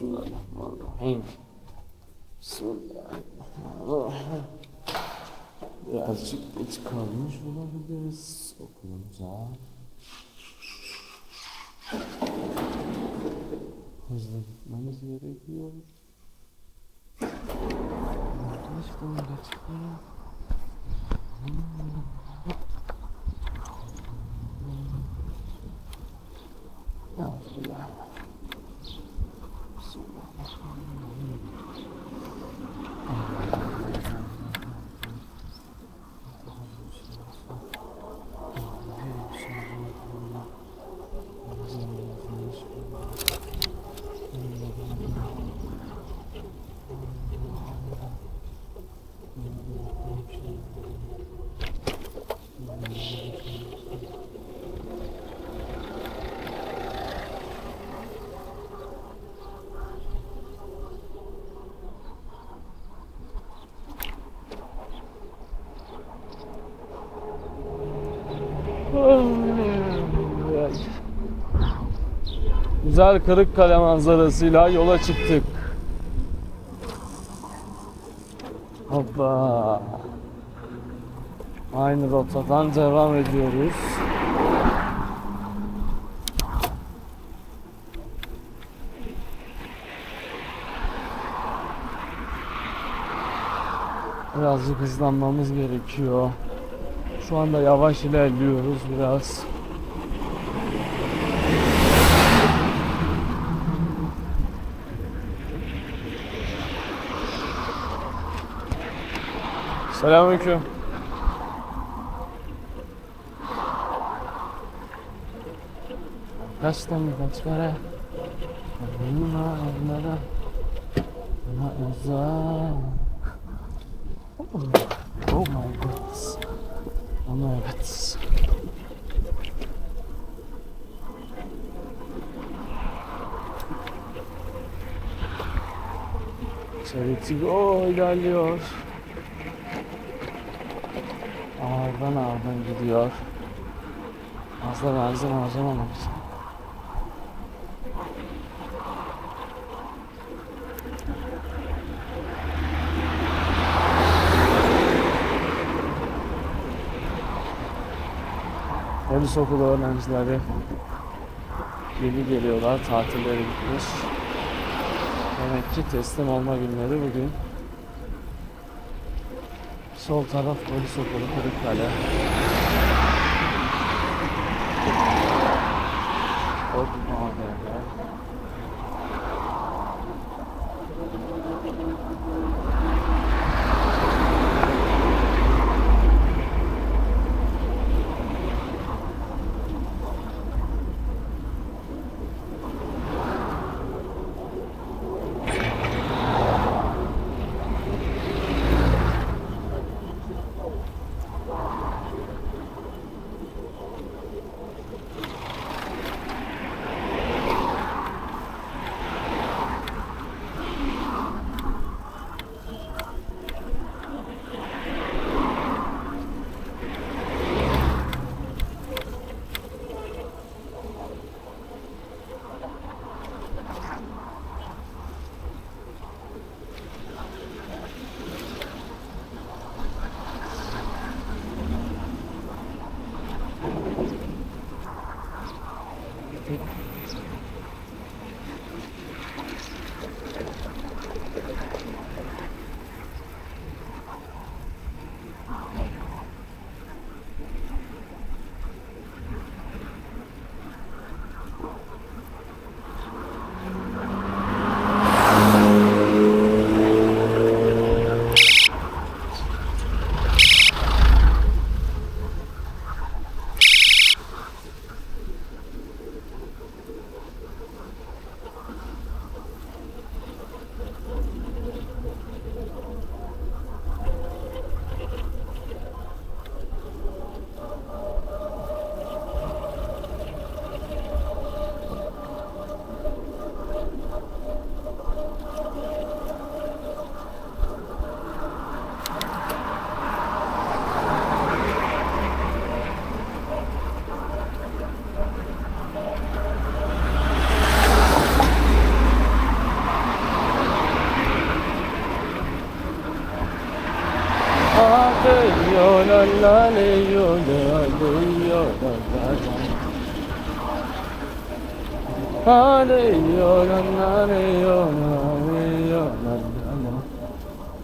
Bismillahirrahmanirrahim. Bismillahirrahmanirrahim. Birazcık geç kalmış olabiliriz okulumuza. Hızlı gitmemiz gerekiyor. Lütfen lütfen. Ya Güzel Kırıkkale manzarasıyla yola çıktık. Hoppa. Aynı rotadan devam ediyoruz. Birazcık hızlanmamız gerekiyor. Şu anda yavaş ilerliyoruz biraz. Selamünaleyküm. Kaçtan kaç para? Bunlar onlara Bana uzak. Oh my god Ama evet Çevitigo ilerliyor Ağırdan ağırdan gidiyor. Fazla benzin harcamamak için. Polis okulu öğrencileri yeni geliyorlar. Tatilleri bitmiş. Demek ki teslim olma günleri bugün. Sol taraf polis okulu Kırıkkale.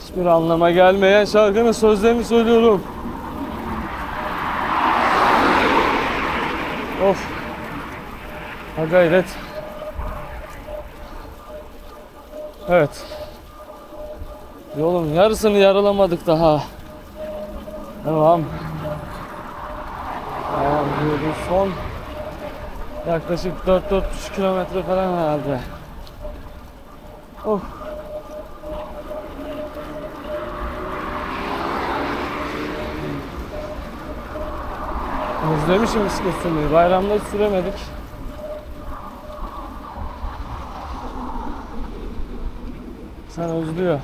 Hiçbir anlama gelmeyen şarkının sözlerini söylüyorum. Of. Ha gayret. Evet. Yolun yarısını yarılamadık daha. Devam. Devam. Son yaklaşık 4-4,5 kilometre falan herhalde. Of. Özlemişim bisiklet. Bayramda hiç süremedik. Sen özlüyor.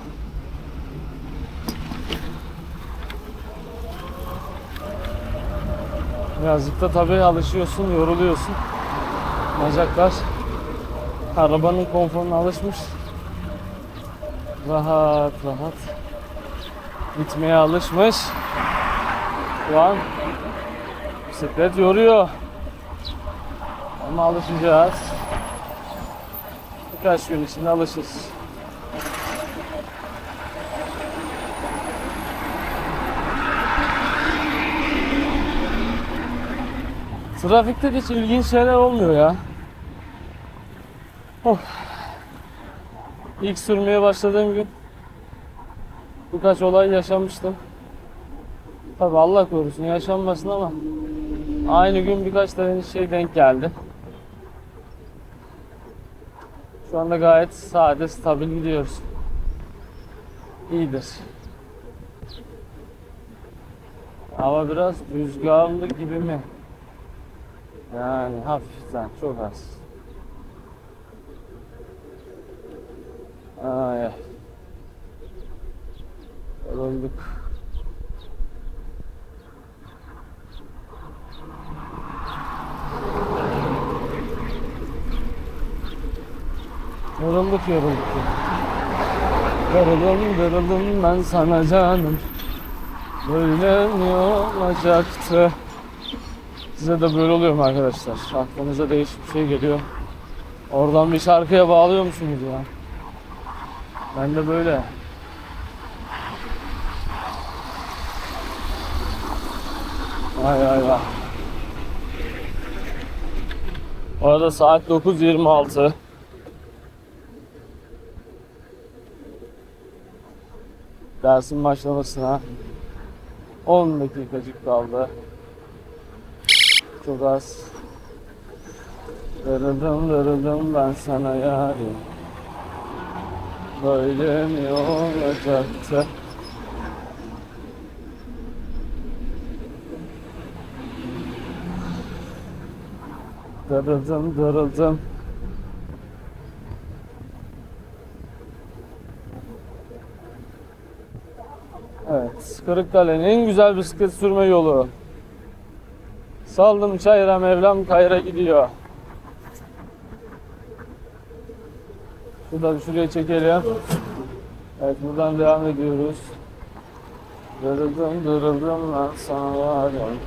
Birazcık da tabii alışıyorsun, yoruluyorsun. Bacaklar arabanın konforuna alışmış. Rahat rahat gitmeye alışmış. Şu an bisiklet yoruyor. Ama alışacağız. Birkaç gün içinde alışırız. Trafikte hiç ilginç şeyler olmuyor ya. Of. İlk sürmeye başladığım gün birkaç olay yaşamıştım. Tabi Allah korusun yaşanmasın ama aynı gün birkaç tane şey denk geldi. Şu anda gayet sade, stabil gidiyoruz. İyidir. Hava biraz rüzgarlı gibi mi? Yani hafiften, çok az. Ay. Yorulduk. Yorulduk yorulduk. Darıldım darıldım ben sana canım. Böyle mi olacaktı? Size de böyle oluyor mu arkadaşlar? Aklınıza değişik bir şey geliyor. Oradan bir şarkıya bağlıyor musunuz ya? Ben de böyle. Ay ay ay. Bu arada saat 9.26. Dersin başlamasına 10 dakikacık kaldı. Çok az. Darıldım ben sana yarim. Böyle mi olacaktı? Darıldım darıldım. Evet, Kırıkkale'nin en güzel bisiklet sürme yolu. Saldım çayıra Mevlam kayra gidiyor. Şuradan şuraya çekelim. Evet buradan devam ediyoruz. Darıldım darıldım ben sana varım.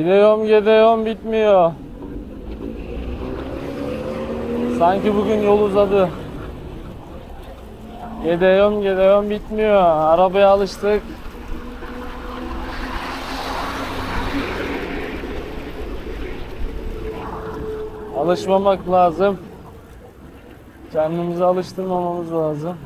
Gidiyorum gidiyorum bitmiyor. Sanki bugün yol uzadı. Gidiyorum gidiyorum bitmiyor. Arabaya alıştık. Alışmamak lazım. Kendimizi alıştırmamamız lazım.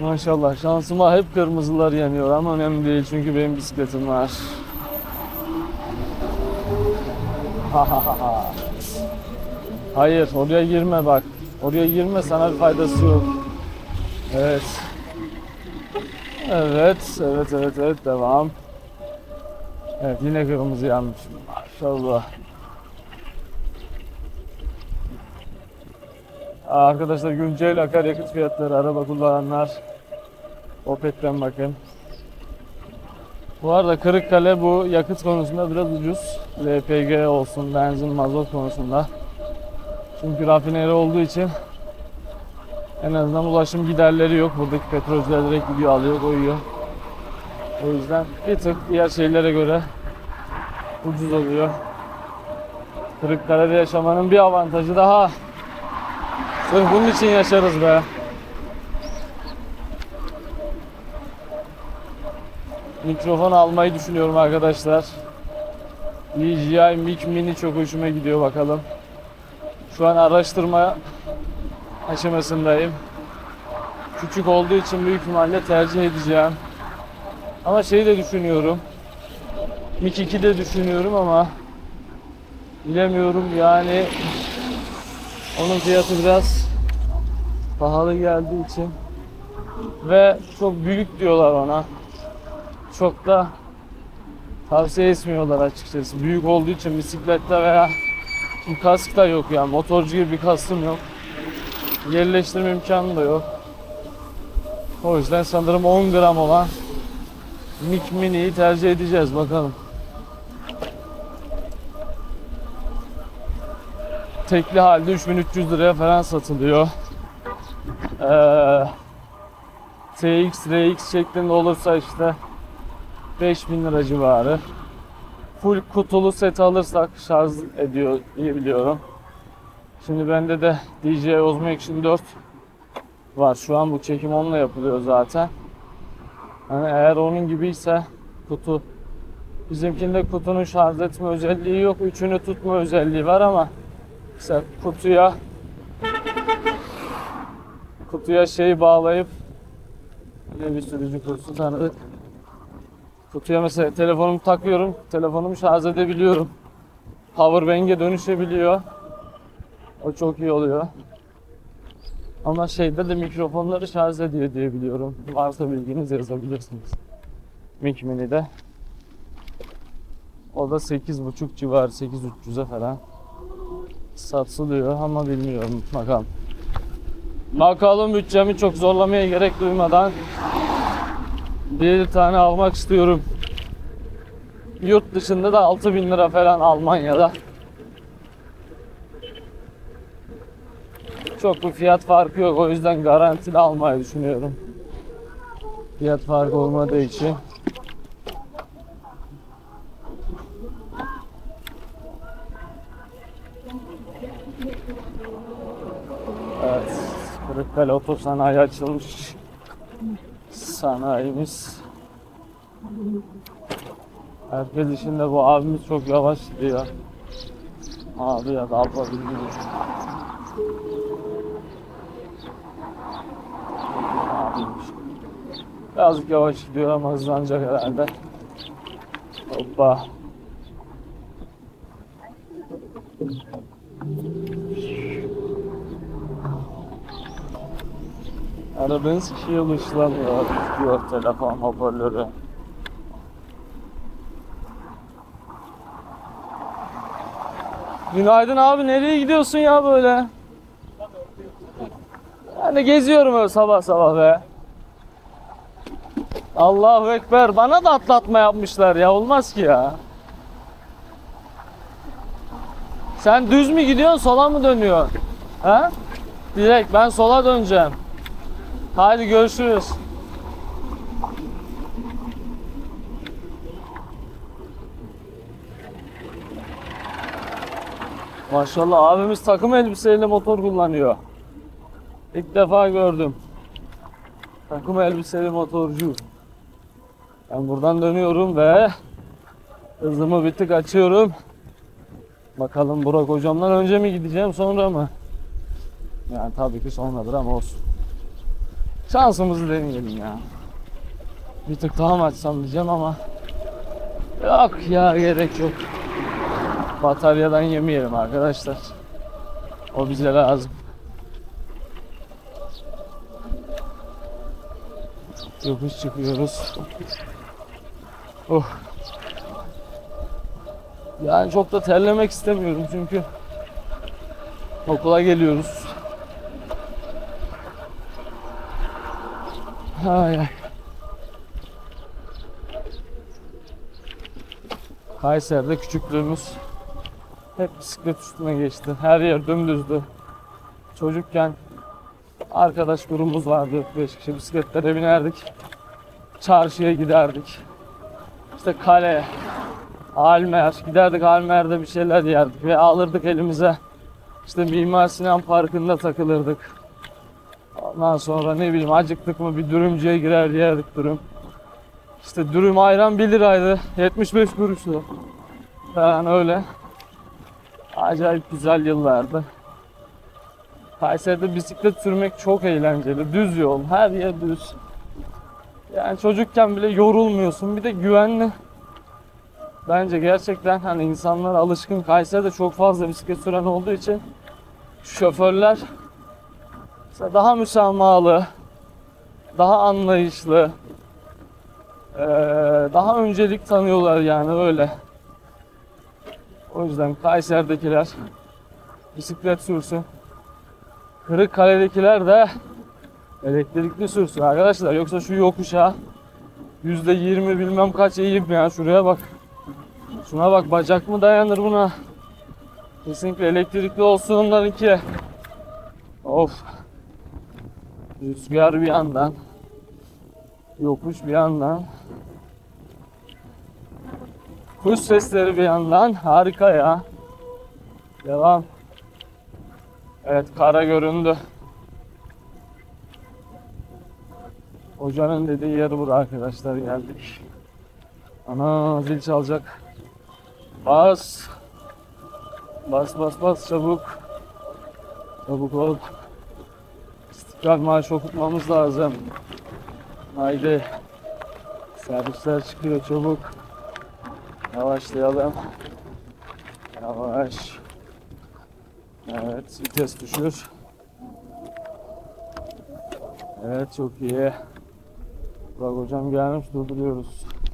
Maşallah şansıma hep kırmızılar yanıyor ama önemli değil çünkü benim bisikletim var. Hayır oraya girme bak. Oraya girme sana bir faydası yok. Evet. Evet, evet, evet, evet devam. Evet yine kırmızı yanmış. Maşallah. Arkadaşlar güncel akaryakıt fiyatları araba kullananlar Opet'ten bakın. Bu arada Kırıkkale bu yakıt konusunda biraz ucuz. LPG olsun, benzin, mazot konusunda. Çünkü rafineri olduğu için en azından ulaşım giderleri yok. Buradaki petrolcüler direkt gidiyor, alıyor, koyuyor. O yüzden bir tık diğer şeylere göre ucuz oluyor. Kırıkkale'de yaşamanın bir avantajı daha. Sırf bunun için yaşarız be. Mikrofon almayı düşünüyorum arkadaşlar. DJI Mic Mini çok hoşuma gidiyor bakalım. Şu an araştırma aşamasındayım. Küçük olduğu için büyük ihtimalle tercih edeceğim. Ama şeyi de düşünüyorum. Mic 2 de düşünüyorum ama bilemiyorum yani onun fiyatı biraz pahalı geldiği için ve çok büyük diyorlar ona. Çok da tavsiye etmiyorlar açıkçası. Büyük olduğu için bisiklette veya Şimdi kask da yok yani motorcu gibi bir kaskım yok. Yerleştirme imkanı da yok. O yüzden sanırım 10 gram olan Mic Mini'yi tercih edeceğiz bakalım. Tekli halde 3300 liraya falan satılıyor. Ee, TX, RX şeklinde olursa işte 5000 lira civarı. Full kutulu set alırsak şarj ediyor diye biliyorum. Şimdi bende de DJI Osmo Action 4 var. Şu an bu çekim onunla yapılıyor zaten. Hani eğer onun gibiyse kutu bizimkinde kutunun şarj etme özelliği yok. Üçünü tutma özelliği var ama mesela kutuya kutuya şey bağlayıp yine bir sürücü kursu tanıdık. Kutuya mesela telefonumu takıyorum. Telefonumu şarj edebiliyorum. Powerbank'e dönüşebiliyor. O çok iyi oluyor. Ama şeyde de mikrofonları şarj ediyor diye biliyorum. Varsa bilginiz yazabilirsiniz. Mic Mini'de. O da 8.5 civarı 8300'e falan satılıyor ama bilmiyorum bakalım. Bakalım bütçemi çok zorlamaya gerek duymadan bir tane almak istiyorum. Yurt dışında da 6000 lira falan Almanya'da. Çok bir fiyat farkı yok. O yüzden garantili almayı düşünüyorum. Fiyat farkı olmadığı için. Evet. Kırıkkale Otosanayi açılmış. Sanayimiz. Herkes işinde bu abimiz çok yavaş gidiyor. Abi ya da abla bilmiyorum. Abiymiş. Birazcık yavaş gidiyor ama hızlanacak herhalde. Hoppa. Aradığınız kişiye ulaşılamıyor diyor telefon hoparlörü. Günaydın abi nereye gidiyorsun ya böyle? De geziyorum öyle sabah sabah be. Allahu Ekber bana da atlatma yapmışlar ya olmaz ki ya. Sen düz mü gidiyorsun sola mı dönüyorsun? Ha? Direkt ben sola döneceğim. Haydi görüşürüz. Maşallah abimiz takım elbiseyle motor kullanıyor. İlk defa gördüm. Takım elbiseli motorcu. Ben buradan dönüyorum ve hızımı bir tık açıyorum. Bakalım Burak hocamdan önce mi gideceğim sonra mı? Yani tabii ki sonradır ama olsun. Şansımızı deneyelim ya. Bir tık daha mı açsam diyeceğim ama yok ya gerek yok. Bataryadan yemeyelim arkadaşlar. O bize lazım. Yokuş çıkıyoruz. Oh. Yani çok da terlemek istemiyorum çünkü okula geliyoruz. Ay ay. Kayseri'de küçüklüğümüz hep bisiklet üstüne geçti. Her yer dümdüzdü. Çocukken arkadaş grubumuz vardı 5 kişi bisikletlere binerdik. Çarşıya giderdik. İşte kale, Almer, giderdik Almer'de bir şeyler yerdik ve alırdık elimize. İşte Mimar Sinan Parkı'nda takılırdık. Ondan sonra ne bileyim acıktık mı bir dürümcüye girer yerdik dürüm. İşte dürüm ayran 1 liraydı. 75 kuruştu. Falan öyle. Acayip güzel yıllardı. Kayseri'de bisiklet sürmek çok eğlenceli. Düz yol, her yer düz. Yani çocukken bile yorulmuyorsun. Bir de güvenli. Bence gerçekten hani insanlar alışkın. Kayseri'de çok fazla bisiklet süren olduğu için şoförler daha müsamahalı, daha anlayışlı, daha öncelik tanıyorlar yani öyle. O yüzden Kayseri'dekiler bisiklet sürsün. Kırıkkale'dekiler de elektrikli sürsün arkadaşlar. Yoksa şu yokuşa yüzde yirmi bilmem kaç eğim ya şuraya bak. Şuna bak bacak mı dayanır buna? Kesinlikle elektrikli olsun onlarınki. Of. Rüzgar bir yandan. Yokuş bir yandan. Kuş sesleri bir yandan. Harika ya. Devam. Evet kara göründü. Hocanın dediği yer bura arkadaşlar geldik. Ana zil çalacak. Bas. Bas bas bas çabuk. Çabuk ol. İstiklal Marşı okutmamız lazım. Haydi. Servisler çıkıyor çabuk. Yavaşlayalım. Yavaş. Evet vites düşür. Evet çok iyi. Bak hocam gelmiş durduruyoruz.